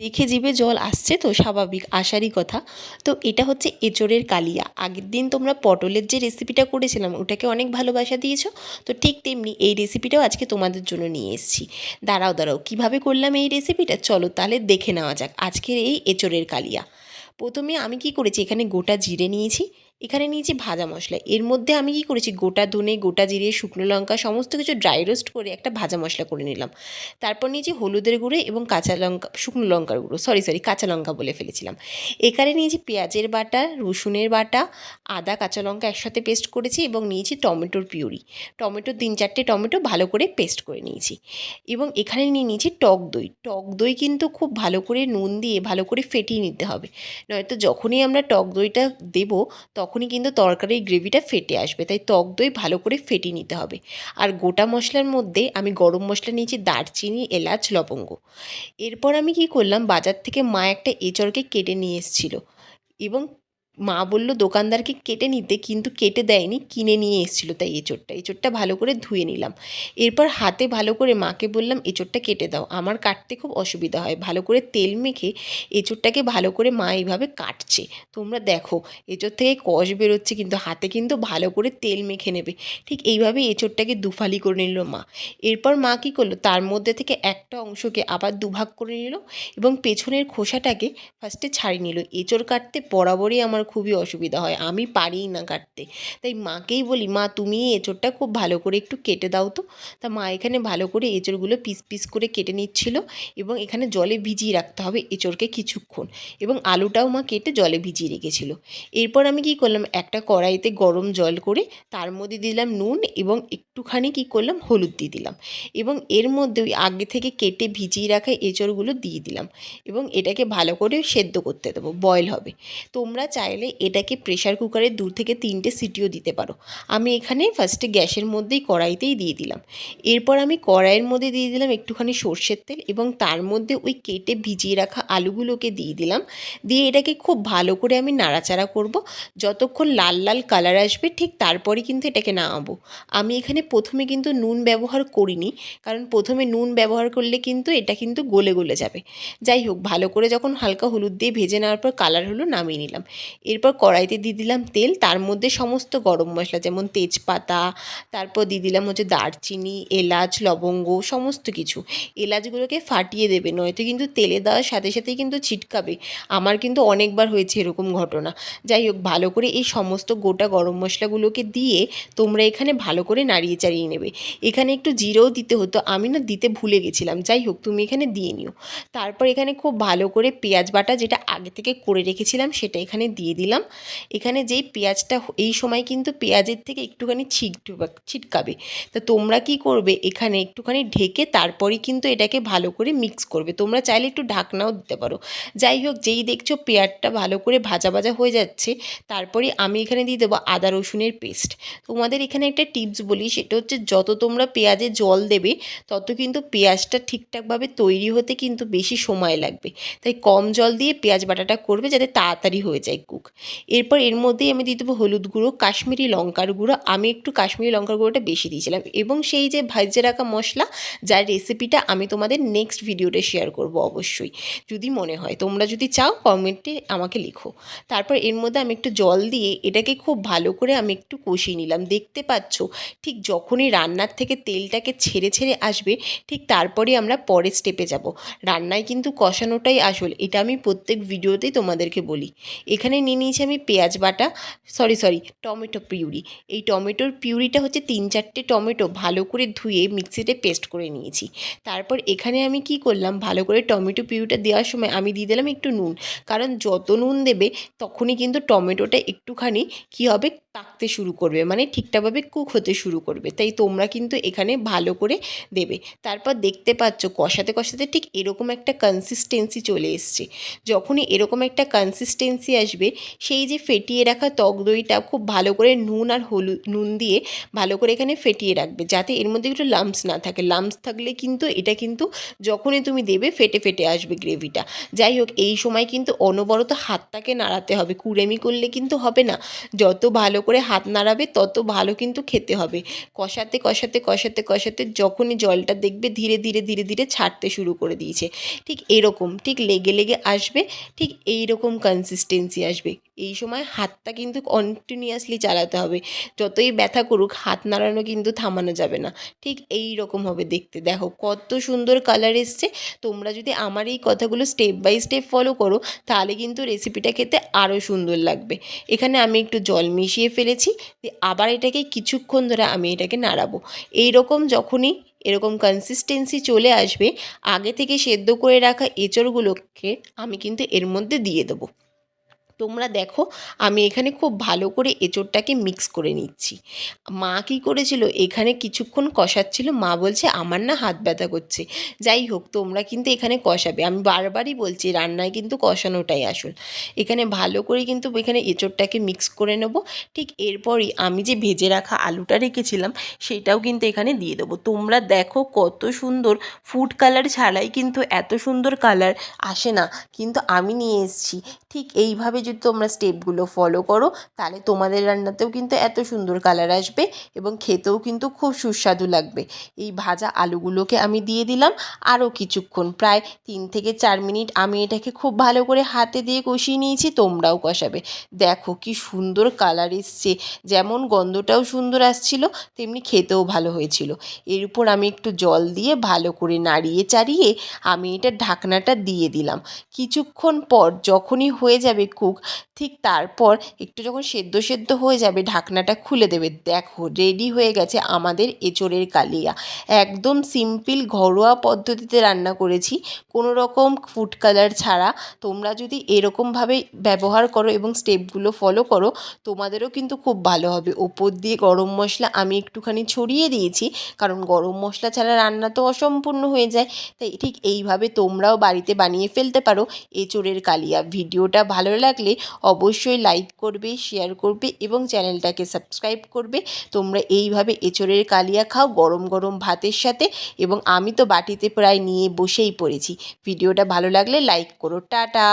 দেখে জিভে জল আসছে তো স্বাভাবিক আসারই কথা। তো এটা হচ্ছে এঁচোড়ের কালিয়া। আগের দিন তোমরা পটলের যে রেসিপিটা করেছিলাম, ওটাকে অনেক ভালোবাসা দিয়েছ। তো ঠিক তেমনি এই রেসিপিটাও আজকে তোমাদের জন্য নিয়ে এসেছি। দাঁড়াও দাঁড়াও, কীভাবে করলাম এই রেসিপিটা চলো তাহলে দেখে নেওয়া যাক আজকের এই এঁচোড়ের কালিয়া। প্রথমে আমি কি করেছি? এখানে গোটা জিরে নিয়েছি এখানে নিয়েছি ভাজা মশলা। এর মধ্যে আমি কি করেছি? গোটা ধনে, গোটা জিরে, শুকনো লঙ্কা, সমস্ত কিছু ড্রাই রোস্ট করে একটা ভাজা মশলা করে নিলাম। তারপর নিয়েছি হলুদের গুঁড়ো এবং কাঁচা লঙ্কা, শুকনো লঙ্কার গুঁড়ো। সরি সরি কাঁচা লঙ্কা বলে ফেলেছিলাম। এখানে নিয়েছি পেঁয়াজের বাটা, রসুনের বাটা, আদা, কাঁচা লঙ্কা একসাথে পেস্ট করেছি এবং নিয়েছি টমেটোর পিউরি। টমেটো তিন চারটে টমেটো ভালো করে পেস্ট করে নিয়েছি। এবং এখানে নিয়ে নিয়েছি টক দই। টক দই কিন্তু খুব ভালো করে নুন দিয়ে ভালো করে ফেটিয়ে নিতে হবে। নয়তো যখনই আমরা টক দইটা দেবো তখনই কিন্তু তরকারির গ্রেভিটা ফেটে আসবে, তাই টক দই ভালো করে ফেটিয়ে নিতে হবে। আর গোটা মশলার মধ্যে আমি গরম মশলা নিয়েছি দারচিনি, এলাচ, লবঙ্গ। এরপর আমি কি করলাম, বাজার থেকে মা একটা এঁচড়কে কেটে নিয়ে এসেছিল এবং মা বলল, দোকানদারকে কেটে নিতে কিন্তু কেটে দেয়নি, কিনে নিয়ে এসেছিল, তাই এঁচোড়টা এঁচোড়টা ভালো করে ধুয়ে নিলাম। এরপর হাতে ভালো করে মাকে বললাম এঁচোড়টা কেটে দাও, আমার কাটতে খুব অসুবিধা হয়। ভালো করে তেল মেখে এঁচোড়টাকে ভালো করে মা এইভাবে কাটছে। তোমরা দেখো এঁচোড় থেকে কষ বেরোচ্ছে, কিন্তু হাতে কিন্তু ভালো করে তেল মেখে নেবে। ঠিক এইভাবে এঁচোড়টাকে দুফালি করে নিল মা। এরপর মা কী করল, তার মধ্যে থেকে একটা অংশকে আবার দুভাগ করে নিল এবং পেছনের খোসাটাকে ফার্স্টে ছাড়িয়ে নিল। এঁচোড় কাটতে বরাবরই আমার খুবই অসুবিধা হয়, আমি পারিই না কাটতে। তাই মাকেই বলি, মা, তুমি এঁচোড়টা খুব ভালো করে একটু কেটে দাও তো। তা মা এখানে ভালো করে এঁচোড়গুলো পিস পিস করে কেটে নিচ্ছিল এবং এখানে জলে ভিজিয়ে রাখতে হবে এঁচোড়কে কিছুক্ষণ এবং আলুটাও মা কেটে জলে ভিজিয়ে রেখেছিল। এরপর আমি কি করলাম, একটা কড়াইতে গরম জল করে তার মধ্যে দিলাম নুন এবং একটুখানি কী করলাম, হলুদ দিয়ে দিলাম এবং এর মধ্যে ওই আগে থেকে কেটে ভিজিয়ে রাখা এঁচোড়গুলো দিয়ে দিলাম এবং এটাকে ভালো করে সেদ্ধ করতে দেবো, বয়েল হবে। তোমরা চাইলে এটাকে প্রেশার কুকারে দু থেকে তিনটে সিটিও দিতে পারো। আমি এখানে ফার্স্টে গ্যাসের মধ্যেই কড়াইতেই দিয়ে দিলাম। এরপর আমি কড়াইয়ের মধ্যে দিয়ে দিলাম একটুখানি সর্ষের তেল এবং তার মধ্যে ওই কেটে ভিজিয়ে রাখা আলুগুলোকে দিয়ে দিলাম। দিয়ে এটাকে খুব ভালো করে আমি নাড়াচাড়া করব। যতক্ষণ লাল লাল কালার আসবে ঠিক তারপরে কিন্তু এটাকে নামাবো। আমি এখানে প্রথমে কিন্তু নুন ব্যবহার করিনি, কারণ প্রথমে নুন ব্যবহার করলে কিন্তু এটা কিন্তু গলে গলে যাবে। যাই হোক, ভালো করে যখন হালকা হলুদ দিয়ে ভেজে নেওয়ার পর কালার হলো নামিয়ে নিলাম। এরপর কড়াইতে দিয়ে দিলাম তেল, তার মধ্যে সমস্ত গরম মশলা, যেমন তেজপাতা, তারপর দিয়ে দিলাম হচ্ছে দারচিনি, এলাচ, লবঙ্গ, সমস্ত কিছু। এলাচগুলোকে ফাটিয়ে দেবে, নয়তো কিন্তু তেলে দেওয়ার সাথে সাথেই কিন্তু ছিটকাবে। আমার কিন্তু অনেকবার হয়েছে এরকম ঘটনা। যাই হোক, ভালো করে এই সমস্ত গোটা গরম মশলাগুলোকে দিয়ে তোমরা এখানে ভালো করে নাড়িয়ে চাড়িয়ে নেবে। এখানে একটু জিরেও দিতে হতো, আমি না দিতে ভুলে গেছিলাম। যাই হোক, তুমি এখানে দিয়ে নিও। তারপর এখানে খুব ভালো করে পেঁয়াজ বাটা যেটা আগে থেকে করে রেখেছিলাম, সেটা এখানে দিয়ে দিলাম। এখানে যেই পেঁয়াজটা এই সময় কিন্তু পেঁয়াজের থেকে একটুখানি ছিটকা ছিটকাবে। তো তোমরা কি করবে? এখানে একটুখানি ঢেকে তারপরেই কিন্তু এটাকে ভালো করে মিক্স করবে। তোমরা চাইলে একটু ঢাকনাও দিতে পারো। যাই হোক, যেই দেখছ পেঁয়াজটা ভালো করে ভাজা ভাজা হয়ে যাচ্ছে, তারপরে আমি এখানে দিয়ে দেবো আদা রসুনের পেস্ট। তোমাদের এখানে একটা টিপস বলি, সেটা হচ্ছে যত তোমরা পেঁয়াজে জল দেবে, তত কিন্তু পেঁয়াজটা ঠিকঠাকভাবে তৈরি হতে কিন্তু বেশি সময় লাগবে। তাই কম জল দিয়ে পেঁয়াজ বাটাটা করবে, যাতে তাড়াতাড়ি হয়ে যায় কুক এরপর এর মধ্যেই আমি দিয়ে দেবো হলুদ গুঁড়ো, কাশ্মীরি লঙ্কার গুঁড়ো। আমি একটু কাশ্মীরি লঙ্কার গুঁড়োটা বেশি দিয়েছিলাম। এবং সেই যে ভাজে রাখা মশলা, যার রেসিপিটা আমি তোমাদের নেক্সট ভিডিওতে শেয়ার করব অবশ্যই। যদি মনে হয়, তোমরা যদি চাও কমেন্টে আমাকে লিখো। তারপর এর মধ্যে আমি একটু জল দিয়ে এটাকে খুব ভালো করে আমি একটু কষিয়ে নিলাম। দেখতে পাচ্ছ, ঠিক যখনই রান্নার থেকে তেলটাকে ছেড়ে ছেড়ে আসবে, ঠিক তারপরেই আমরা পরের স্টেপে যাব। রান্নায় কিন্তু কষানোটাই আসল। এটা আমি প্রত্যেক ভিডিওতেই তোমাদেরকে বলি। এখানে নিয়ে নিয়েছি আমি পেঁয়াজ বাটা সরি সরি টমেটো পিউরি। এই টমেটোর পিউরিটা হচ্ছে তিন চারটে টমেটো ভালো করে ধুয়ে মিক্সিতে পেস্ট করে নিয়েছি। তারপর এখানে আমি কি করলাম, ভালো করে টমেটো পিউরিটা দেওয়ার সময় আমি দিয়ে দিলাম একটু নুন। কারণ যত নুন দেবে তখনই কিন্তু টমেটোটা একটুখানি কী হবে, পাকতে শুরু করবে মানে ঠিকঠাকভাবে কুক হতে শুরু করবে। তাই তোমরা কিন্তু এখানে ভালো করে দেবে। তারপর দেখতে পাচ্ছ কষাতে কষাতে ঠিক এরকম একটা কনসিস্টেন্সি চলে এসছে। যখনই এরকম একটা কনসিস্টেন্সি আসবে সেই যে ফেটিয়ে রাখা টক দইটা খুব ভালো করে নুন আর হলুদ, নুন দিয়ে ভালো করে এখানে ফেটিয়ে রাখবে যাতে এর মধ্যে একটু লাম্পস না থাকে। লাম্পস থাকলে কিন্তু এটা কিন্তু যখনই তুমি দেবে ফেটে ফেটে আসবে গ্রেভিটা। যাই হোক, এই সময় কিন্তু অনবরত হাতটাকে নাড়াতে হবে। কুড়েমি করলে কিন্তু হবে না। যত ভালো করে হাত নাড়াবে, তত ভালো কিন্তু খেতে হবে। কষাতে কষাতে কষাতে কষাতে যখনই জলটা দেখবে ধীরে ধীরে ধীরে ধীরে ছাড়তে শুরু করে দিয়েছে। ঠিক এরকম, ঠিক লেগে লেগে আসবে, ঠিক এই রকম কনসিস্টেন্সি আসবে। এই সময় হাতটা কিন্তু কন্টিনিউয়াসলি চালাতে হবে। যতই ব্যথা করুক, হাত নাড়ানো কিন্তু থামানো যাবে না। ঠিক এই রকম হবে দেখতে। দেখো কত সুন্দর কালার এসছে। তোমরা যদি আমার এই কথাগুলো স্টেপ বাই স্টেপ ফলো করো, তাহলে কিন্তু রেসিপিটা খেতে আরও সুন্দর লাগবে। এখানে আমি একটু জল মিশিয়ে ফেলেছি আবার এটাকে কিছুক্ষণ ধরে আমি এটাকে নাড়াবো। এই রকম যখনই এরকম কনসিস্টেন্সি চলে আসবে, আগে থেকে সেদ্ধ করে রাখা এঁচড়গুলোকে আমি কিন্তু এর মধ্যে দিয়ে দেবো। তোমরা দেখো, আমি এখানে খুব ভালো করে এঁচোড়টাকে মিক্স করে নিচ্ছি। মা কী করেছিল? এখানে কিছুক্ষণ কষাচ্ছিল। মা বলছে, আমার না হাত ব্যথা করছে। যাই হোক, তোমরা কিন্তু এখানে কষাবে। আমি বারবারই বলছি, রান্নায় কিন্তু কষানোটাই আসল। এখানে ভালো করে কিন্তু এখানে এঁচোড়টাকে মিক্স করে নেব। ঠিক এরপরই আমি যে ভেজে রাখা আলুটা রেখেছিলাম, সেটাও কিন্তু এখানে দিয়ে দেবো। তোমরা দেখো কত সুন্দর ফুড কালার ছাড়াই কিন্তু এত সুন্দর কালার আসে না। কিন্তু আমি নিয়ে এসেছি। ঠিক এইভাবে যদি তোমরা স্টেপগুলো ফলো করো, তাহলে তোমাদের রান্নাতেও কিন্তু এত সুন্দর কালার আসবে এবং খেতেও কিন্তু খুব সুস্বাদু লাগবে। এই ভাজা আলুগুলোকে আমি দিয়ে দিলাম আরও কিছুক্ষণ, প্রায় তিন থেকে চার মিনিট আমি এটাকে খুব ভালো করে হাতে দিয়ে কষিয়ে নিয়েছি, তোমরাও কষাবে। দেখো কি সুন্দর কালার এসছে, যেমন গন্ধটাও সুন্দর আসছিল, তেমনি খেতেও ভালো হয়েছিল। এর উপর আমি একটু জল দিয়ে ভালো করে নাড়িয়ে চাড়িয়ে আমি এটা ঢাকনাটা দিয়ে দিলাম। কিছুক্ষণ পর যখনই হয়ে যাবে কুক ঠিক তারপর একটু যখন সেদ্ধ সেদ্ধ হয়ে যাবে, ঢাকনাটা খুলে দেবে। দেখো রেডি হয়ে গেছে আমাদের এঁচোড়ের কালিয়া। একদম সিম্পল ঘরোয়া পদ্ধতিতে রান্না করেছি। কোনো রকম ফুড কালার ছাড়া। তোমরা যদি এরকমভাবে ব্যবহার করো এবং স্টেপগুলো ফলো করো, তোমাদেরও কিন্তু খুব ভালো হবে। ওপর দিয়ে গরম মশলা আমি একটুখানি ছড়িয়ে দিয়েছি, কারণ গরম মশলা ছাড়া রান্না তো অসম্পূর্ণ হয়ে যায়। তাই ঠিক এইভাবে তোমরাও বাড়িতে বানিয়ে ফেলতে পারো এঁচোড়ের কালিয়া। ভিডিওটা ভালো লাগলে অবশ্যই লাইক করবে শেয়ার করবে এবং চ্যানেলটাকে সাবস্ক্রাইব করবে। তোমরা এইভাবে এঁচোড়ের কালিয়া খাও গরম গরম ভাতের সাথে এবং আমি তো বাটিতে প্রায় নিয়ে বসেই পড়েছি। ভিডিওটা ভালো লাগলে লাইক করো। টাটা!